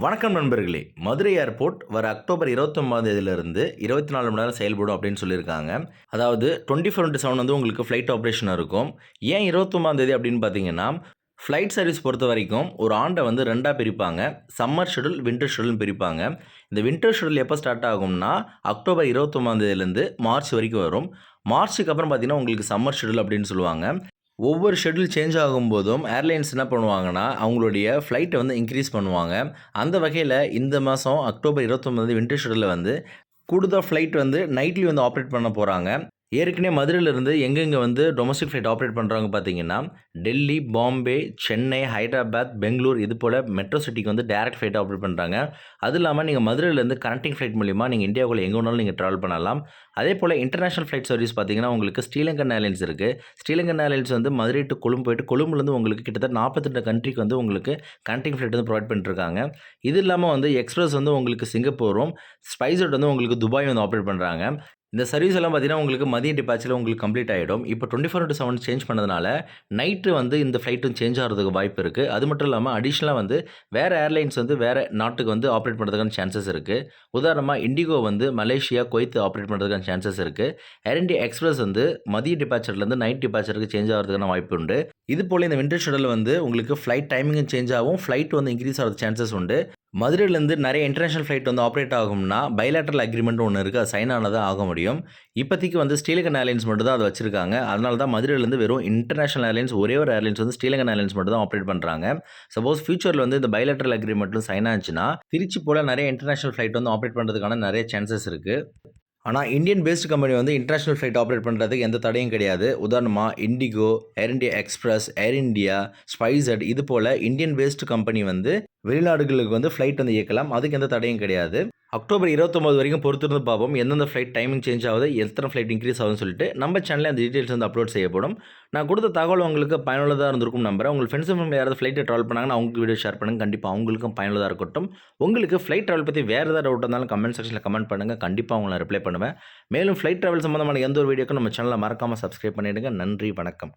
வணக்கம் நண்பர்களே. மதுரை ஏர்போர்ட் வர அக்டோபர் இருபத்தொம்பதாம் தேதியிலிருந்து இருபத்தி நாலு மணி நேரம் செயல்படும் அப்படின்னு சொல்லியிருக்காங்க. அதாவது டுவெண்ட்டி ஃபோர் இன்ட்டு செவன் வந்து உங்களுக்கு ஃப்ளைட் ஆப்ரேஷனாக இருக்கும். ஏன் இருபத்தொம்பதாம் தேதி அப்படின்னு பார்த்தீங்கன்னா ஃப்ளைட் சர்வீஸ் பொறுத்த வரைக்கும் ஒரு ஆண்டை வந்து ரெண்டாக பிரிப்பாங்க. சம்மர் ஷெடியூல் வின்டர் ஷெடியூல் பிரிப்பாங்க. இந்த வின்டர் ஷெடியூல் எப்போ ஸ்டார்ட் ஆகும்னா அக்டோபர் இருபத்தொம்பதாம் தேதியிலேருந்து மார்ச் வரைக்கும் வரும். மார்ச்சுக்கு அப்புறம் பார்த்தீங்கன்னா உங்களுக்கு சம்மர் ஷெடியூல் அப்படின்னு சொல்லுவாங்க. ஒவ்வொரு ஷெட்யூல் சேஞ்ச் ஆகும்போதும் ஏர்லைன்ஸ் என்ன பண்ணுவாங்கன்னா அவங்களுடைய ஃப்ளைட்டை வந்து இன்க்ரீஸ் பண்ணுவாங்க. அந்த வகையில் இந்த மாதம் அக்டோபர் இருபத்தொம்பது வின்டர் ஷெட்யூலில் வந்து கூடுதல் ஃப்ளைட் வந்து நைட்லி வந்து ஆப்ரேட் பண்ண போகிறாங்க ஏற்கனவே மதுரையிலேருந்து எங்கெங்கே வந்து டொமஸ்டிக் ஃப்ளைட் ஆப்ரேட் பண்ணுறாங்க பார்த்தீங்கன்னா டெல்லி பாம்பே சென்னை ஹைதராபாத் பெங்களூர் இது போல் மெட்ரோ சிட்டிக்கு வந்து டேரக்ட் ஃப்ளைட் ஆப்ரேட் பண்ணுறாங்க அது இல்லாமல் நீங்கள் மதுரையிலேருந்து கனெக்டிங் ஃப்ளைட் மூலிமா நீங்கள் இந்தியாவுக்குள்ள எங்கே வேணாலும் நீங்கள் ட்ராவல் பண்ணலாம். அதே போல் இன்டர்நேஷனல் ஃப்ளைட் சர்வீஸ் பார்த்தீங்கன்னா உங்களுக்கு ஸ்ரீலங்கன் ஏர்லைன்ஸ் இருக்குது ஸ்ரீலங்கன் ஏர்லைன்ஸ் வந்து மதுரை டு கொழும்பு போயிட்டு கொழும்புலேருந்து உங்களுக்கு கிட்டத்தட்ட நாற்பத்தெட்டு கண்ட்ரிக்கு வந்து உங்களுக்கு கனெக்டிங் ஃப்ளைட் வந்து ப்ரொவைட் பண்ணிருக்காங்க இது இல்லாமல் வந்து எக்ஸ்பிரஸ் வந்து உங்களுக்கு சிங்கப்பூரும் ஸ்பைசட் வந்து உங்களுக்கு துபாய் வந்து ஆப்ரேட் பண்ணுறாங்க இந்த சர்வீஸ் எல்லாம் பார்த்தீங்கன்னா உங்களுக்கு மதிய டிபாச்சில் உங்களுக்கு கம்ப்ளீட் ஆகிடும் இப்போ twenty four to seven change பண்ணதுனால நைட்டு வந்து இந்த ஃப்ளைட்டும் சேஞ்ச் ஆகிறதுக்கு வாய்ப்பு இருக்குது அது மட்டும் இல்லாமல் அடிஷ்னலாக வந்து வேறு ஏர்லைன்ஸ் வந்து வேறு நாட்டுக்கு வந்து ஆப்ரேட் பண்ணுறதுக்கான சான்சஸ் இருக்குது உதாரணமாக இண்டிகோ வந்து மலேசியா கொய்த்து ஆப்ரேட் பண்ணுறதுக்கான சான்சஸ் இருக்குது ஏர் இண்டியா எக்ஸ்பிரஸ் வந்து மதிய டிபாச்சர்லேருந்து நைட் டிபாச்சருக்கு சேஞ்ச் ஆகிறதுக்கான வாய்ப்பு உண்டு. இது போல் இந்த விண்டர் ஷெடியூல் வந்து உங்களுக்கு ஃப்ளைட் டைமிங்கும் சேஞ்ச் ஆகும். ஃப்ளைட் வந்து இன்க்ரீஸ் ஆகிறது சான்சஸ் உண்டு. மதுரையிலேருந்து நிறைய இன்டர்நேஷனல் ஃப்ளைட் வந்து ஆப்ரேட் ஆகும்னா பைலேட்ரல் அக்ரிமெண்ட் ஒன்று இருக்குது அது சைன் ஆனதாக ஆக முடியும். இப்போதைக்கு வந்து ஸ்ரீலங்கன் ஏர்லைன்ஸ் மட்டும் தான் அதை வச்சிருக்காங்க. அதனால தான் மதுரையிலேருந்து வெறும் இன்டர்நேஷனல் ஏர்லைன்ஸ் ஒரே ஒரு ஏர்லைன்ஸ் வந்து ஸ்ரீலங்கன் ஏர்லைன்ஸ் மட்டும் தான் ஆப்ரேட் பண்ணுறாங்க சப்போஸ் ஃபியூச்சரில் வந்து இந்த பைலேட்ரல் அக்ரிமெண்ட்டும் சைன் ஆச்சுன்னா திருச்சி போல் நிறைய இன்டர்நேஷனல் ஃப்ளைட் வந்து ஆப்ரேட் பண்ணுறதுக்கான நிறைய சான்சஸ் இருக்குது ஆனால் இந்தியன் பேஸ்டு கம்பெனி வந்து இன்டர்நேஷ்னல் ஃப்ளைட் ஆப்ரேட் பண்ணுறதுக்கு எந்த தடையும் கிடையாது. உதாரணமாக IndiGo Air India Express Air India SpiceJet இது போல் இந்தியன் பேஸ்டு கம்பெனி வந்து வெளிநாடுகளுக்கு வந்து ஃப்ளைட் வந்து இயக்கலாம். அதுக்கு எந்த தடையும் கிடையாது. அக்டோபர் இருபத்தொம்பது வரைக்கும் பொறுத்திருந்து பார்ப்போம். எந்தெந்த ஃப்ளைட் டைமிங் சேஞ்ச் ஆகுது எத்தனை ஃப்ளைட் இன்க்ரீஸ் ஆகுதுன்னு சொல்லிட்டு நம்ம சேனலில் அந்த டீட்டெயில்ஸ் வந்து அப்லோட் செய்யப்படும். நான் கொடுத்த தகவல் உங்களுக்கு பயனுள்ளதாக இருந்திருக்கும் நம்புறேன். உங்கள் ஃப்ரெண்ட்ஸ் ஃபேமிலி யாராவது ஃப்ளைட்டை ட்ராவல் பண்ணாங்கன்னா அவங்களுக்கு வீடியோ ஷேர் பண்ணுங்கள் கண்டிப்பாக அவங்களுக்கும் பயனுள்ளதாக இருக்கட்டும். உங்களுக்கு ஃப்ளைட் ட்ராவல் பற்றி வேறு ஏதாவது டவுட் இருந்தாலும் கமெண்ட் செக்ஷனில் கமெண்ட் பண்ணுங்கள் கண்டிப்பாக உங்களை ரிப்ளை பண்ணுவேன். மேலும் ஃப்ளைட் ட்ராவல் சம்மந்தமான எந்த ஒரு வீடியோக்கும் நம்ம சேனலை மறக்காமல் சப்ஸ்கிரைப் பண்ணிவிடுங்க நன்றி வணக்கம்.